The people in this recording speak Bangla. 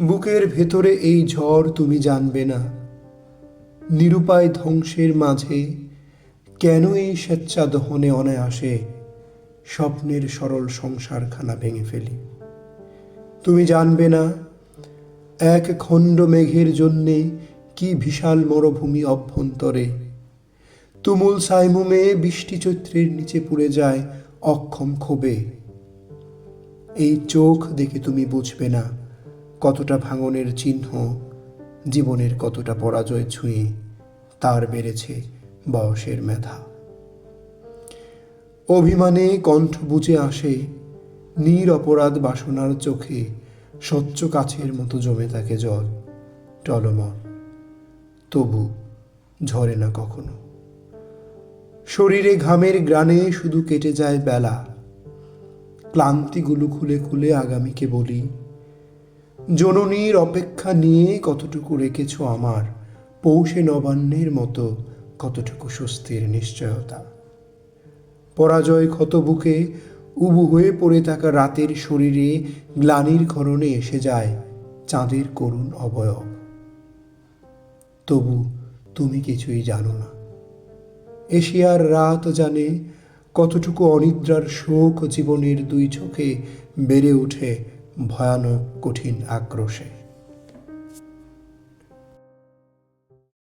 বুকের ভেতরে এই ঝড় তুমি জানবে না। নিরুপায় ধ্বংসের মাঝে কেন এই স্বেচ্ছা দহনে অনায়াসে স্বপ্নের সরল সংসারখানা ভেঙে ফেলি? তুমি জানবে না এক খণ্ড মেঘের জন্যে কি বিশাল মরুভূমি অভ্যন্তরে। তুমুল সাইমুমে বৃষ্টি চৈত্রের নিচে পুড়ে যায় অক্ষম ক্ষোভে। এই চোখ দেখে তুমি বুঝবে না কতটা ভাঙনের চিহ্ন, জীবনের কতটা পরাজয় ছুঁয়ে তার বেড়েছে বয়সের মেধা। অভিমানে কণ্ঠ বুঝে আসে নীর অপরাধ বাসনার চোখে, স্বচ্ছ কাছের মতো জমে থাকে জল, টলমল। তবু ঝরে না কখনো। শরীরে ঘামের গ্রানে শুধু কেটে যায় বেলা। ক্লান্তিগুলো খুলে খুলে আগামীকে বলি জননীর অপেক্ষা নিয়ে কতটুকু রেখেছ আমার, পৌষে নবান্নের মতো কতটুকু স্বস্তির নিশ্চয়তা? পরাজয় ক্ষত বুকে উবু হয়ে পড়ে থাকা রাতের শরীরে গ্লানির ক্ষরণে এসে যায় চাঁদের করুণ অবয়ব। তবু তুমি কিছুই জানো না। এশিয়ার রাত জানে কতটুকু অনিদ্রার শোক জীবনের দুই চোখে বেড়ে ওঠে ভয়ানক কঠিন আক্রোশে।